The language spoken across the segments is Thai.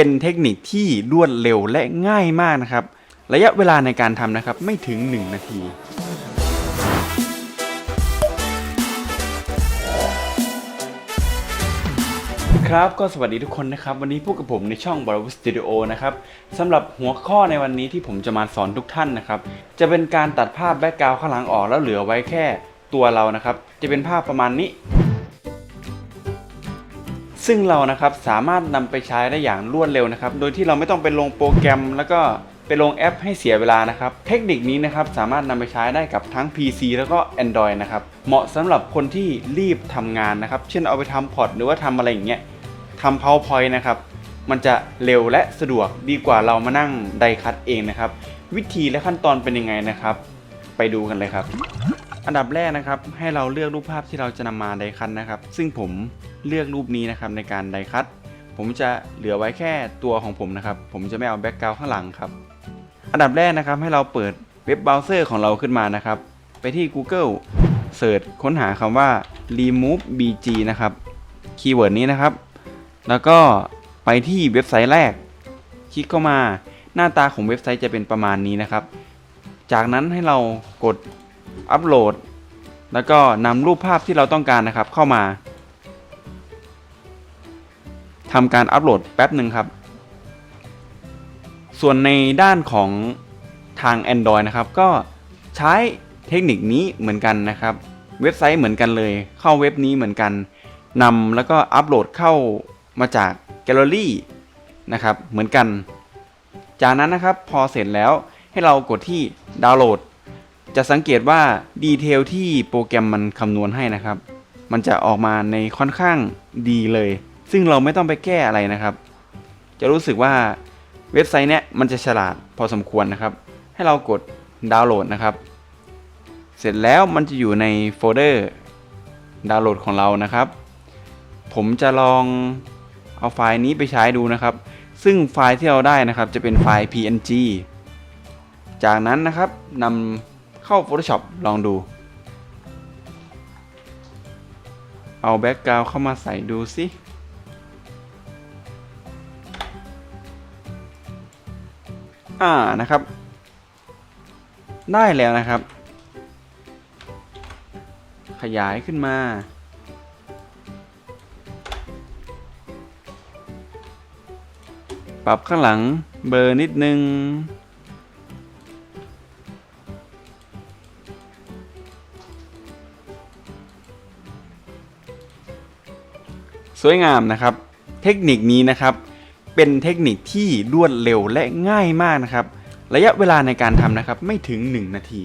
เป็นเทคนิคที่รวดเร็วและง่ายมากนะครับ ระยะเวลาในการทำนะครับไม่ถึง 1 นาทีครับก็สวัสดีทุกคนนะครับ วันนี้พวกกับผมในช่อง b a r w Studio นะครับสำหรับหัวข้อในวันนี้ที่ผมจะมาสอนทุกท่านนะครับ จะเป็นการตัดภาพแบ็กกราวข้างหลังออกแล้วเหลือไว้แค่ตัวเรานะครับ จะเป็นภาพประมาณนี้ ซึ่งเรานะครับสามารถนำไปใช้ได้อย่างรวดเร็วนะครับ โดยที่เราไม่ต้องไปลงโปรแกรม แล้วก็ไปลงแอปให้เสียเวลานะครับ เทคนิคนี้นะครับสามารถนำไปใช้ได้กับทั้ง PC แล้วก็ Android นะครับ เหมาะสำหรับคนที่รีบทำงานนะครับ เช่นเอาไปทำพอร์ตหรือว่าทำอะไรอย่างเงี้ยทำ PowerPoint นะครับ มันจะเร็วและสะดวกดีกว่าเรามานั่งไดคัตเองนะครับ วิธีและขั้นตอนเป็นยังไงนะครับ ไปดูกันเลยครับ อันดับแรกนะครับให้เราเลือกรูปภาพที่เราจะนำมาไดคัตนะครับ ซึ่งผมเลือกรูปนี้นะครับในการไดคัตผมจะเหลือไว้แค่ตัวของผมนะครับ ผมจะไม่เอาแบ็กกราวข้างหลังครับ อันดับแรกนะครับให้เราเปิดเว็บเบราว์เซอร์ของเราขึ้นมานะครับ ไปที่ Google เสิร์ชค้นหาคำว่า remove bg นะครับคีย์เวิร์ดนี้นะครับ แล้วก็ไปที่เว็บไซต์แรก คลิกเข้ามาหน้าตาของเว็บไซต์จะเป็นประมาณนี้นะครับ จากนั้นให้เรากด อัปโหลด แล้วก็นำรูปภาพที่เราต้องการนะครับ เข้ามาทำการอัปโหลดแป๊บหนึ่งครับ ส่วนในด้านของทาง Android นะครับ ก็ใช้เทคนิคนี้เหมือนกันนะครับ เว็บไซต์เหมือนกันเลย เข้าเว็บนี้เหมือนกันนำแล้วก็อัปโหลดเข้ามาจากแกลเลอรี่นะครับเหมือนกัน จากนั้นนะครับพอเสร็จแล้วให้เรากดที่ดาวน์โหลด จะสังเกตว่าดีเทลที่โปรแกรมมันคำนวณให้นะครับ มันจะออกมาในค่อนข้างดีเลย ซึ่งเราไม่ต้องไปแก้อะไรนะครับ จะรู้สึกว่าเว็บไซต์เนี้ยมันจะฉลาดพอสมควรนะครับ ให้เรากดดาวน์โหลดนะครับ เสร็จแล้วมันจะอยู่ในโฟลเดอร์ดาวน์โหลดของเรานะครับ ผมจะลองเอาไฟล์นี้ไปใช้ดูนะครับ ซึ่งไฟล์ที่เราได้นะครับจะเป็นไฟล์ PNG จากนั้นนะครับนำ เข้า Photoshop ลองดู เอาแบ็กกราวเข้ามาใส่ดูสิอ่านะครับ ได้แล้วนะครับ ขยายขึ้นมา ปรับข้างหลังเบลอนิดนึง สวยงามนะครับ เทคนิคนี้นะครับ เป็นเทคนิคที่รวดเร็วและง่ายมากนะครับ ระยะเวลาในการทำนะครับไม่ถึง 1 นาที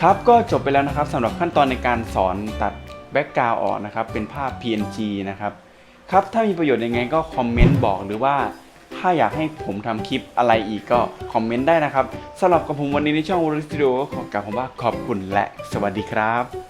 ครับก็จบไปแล้วนะครับสำหรับขั้นตอนในการสอนตัดแบ็กกราวออกนะครับ เป็นภาพ PNG นะครับครับ ถ้ามีประโยชน์ยังไงก็คอมเมนต์บอกหรือว่าถ้าอยากให้ผมทำคลิปอะไรอีกก็คอมเมนต์ได้นะครับสำหรับกับผมวันนี้ในช่อง w o r l d Studio ก็ขอกล่าวคำว่าขอบคุณและสวัสดีครับ